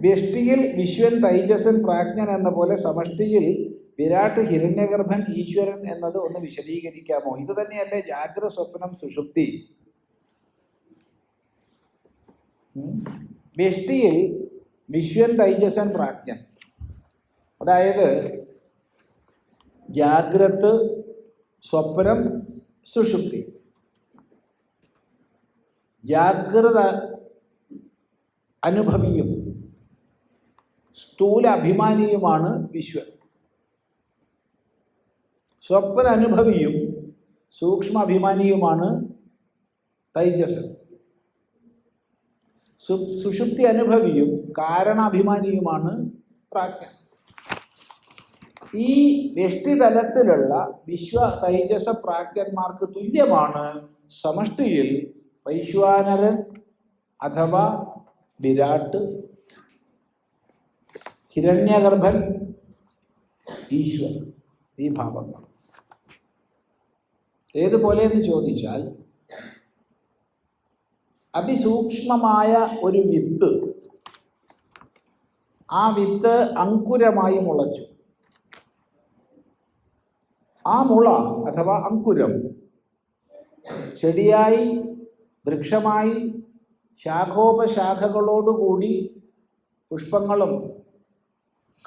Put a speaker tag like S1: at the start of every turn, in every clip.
S1: വ്യഷ്ടിയിൽ വിശ്വൻ തൈജസൻ പ്രാജ്ഞൻ എന്ന പോലെ സമഷ്ടിയിൽ വിരാട് ഹിരണ്യഗർഭൻ ഈശ്വരൻ എന്നത് ഒന്ന് വിശദീകരിക്കാമോ? ഇത് തന്നെയല്ലേ ജാഗ്രത സ്വപ്നം സുഷുപ്തി. വ്യഷ്ടിയിൽ വിശ്വൻ തൈജസൻ പ്രാജ്ഞൻ. അതായത് ജാഗ്രത് സ്വപ്നം സുഷുപ്തി. ജാഗ്രത അനുഭവിയും. സ്ഥൂല അഭിമാനിയുമാണ് വിശ്വൻ. സ്വപ്ന അനുഭവിയും സൂക്ഷ്മ അഭിമാനിയുമാണ് തൈജസ് സു സുഷുപ്തി അനുഭവിയും കാരണാഭിമാനിയുമാണ് പ്രാജ്ഞ ഈ വ്യഷ്ടിതലത്തിലുള്ള വിശ്വ തൈജസ പ്രാജ്ഞന്മാർക്ക് തുല്യമാണ് സമഷ്ടിയിൽ വൈശ്വാനരൻ അഥവാ വിരാട്ട് ഹിരണ്യഗർഭൻ ഈശ്വരൻ ഈ ഭാവങ്ങൾ. ഏതുപോലെ എന്ന് ചോദിച്ചാൽ അതിസൂക്ഷ്മമായ ഒരു വിത്ത് ആ വിത്ത് അങ്കുരമായി മുളച്ചു. ആ മുള അഥവാ അങ്കുരം ചെടിയായി വൃക്ഷമായി ശാഖോപശാഖകളോടുകൂടി പുഷ്പങ്ങളും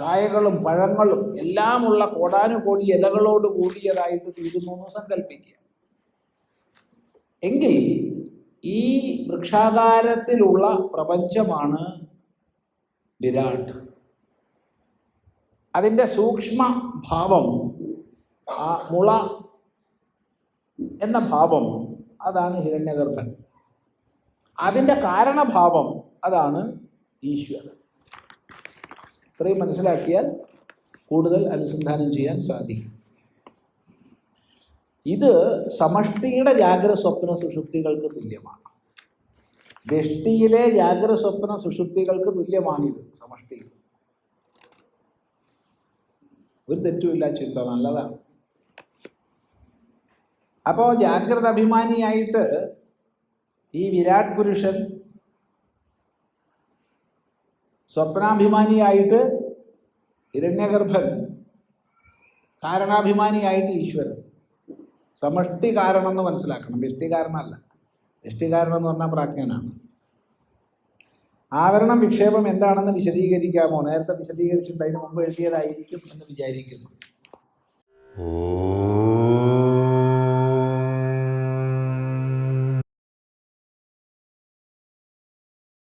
S1: കായകളും പഴങ്ങളും എല്ലാമുള്ള കോടാനുകോടി ഇലകളോട് കൂടിയതായിട്ട് തീരുന്നു എന്ന് സങ്കല്പിക്കുക. എങ്കിൽ ഈ വൃക്ഷാകാരത്തിലുള്ള പ്രപഞ്ചമാണ് വിരാട്. അതിന്റെ സൂക്ഷ്മ ഭാവം ആ മുള എന്ന ഭാവം അതാണ് ഹിരണ്യഗർഭൻ. അതിന്റെ കാരണഭാവം അതാണ് ഈശ്വരൻ. ഇത്രയും മനസ്സിലാക്കിയാൽ കൂടുതൽ അനുസന്ധാനം ചെയ്യാൻ സാധിക്കും. ഇത് സമഷ്ടിയുടെ ജാഗ്രത സ്വപ്ന സുഷുപ്തികൾക്ക് തുല്യമാണ്. വ്യഷ്ടിയിലെ ജാഗ്രത സ്വപ്ന സുഷുപ്തികൾക്ക് തുല്യമാണിത് സമഷ്ടിയിൽ. ഒരു തെറ്റുമില്ല ചിന്ത നല്ലതാണ്. അപ്പോൾ ജാഗ്രത അഭിമാനിയായിട്ട് ഈ വിരാട് പുരുഷൻ സ്വപ്നാഭിമാനിയായിട്ട് ഹിരണ്യഗർഭൻ കാരണാഭിമാനിയായിട്ട് ഈശ്വരൻ. സമഷ്ടി കാരണം എന്ന് മനസ്സിലാക്കണം. വ്യഷ്ടി കാരണമല്ല. വ്യഷ്ടി കാരണം എന്ന് പറഞ്ഞാൽ പ്രാജ്ഞനാണ്. ആവരണം വിക്ഷേപം എന്താണെന്ന് വിശദീകരിക്കാമോ? നേരത്തെ വിശദീകരിച്ചിട്ടുണ്ട് അതിന് മുമ്പ് എഴുതിയതായിരിക്കും എന്ന് വിചാരിക്കുന്നു.
S2: ഓം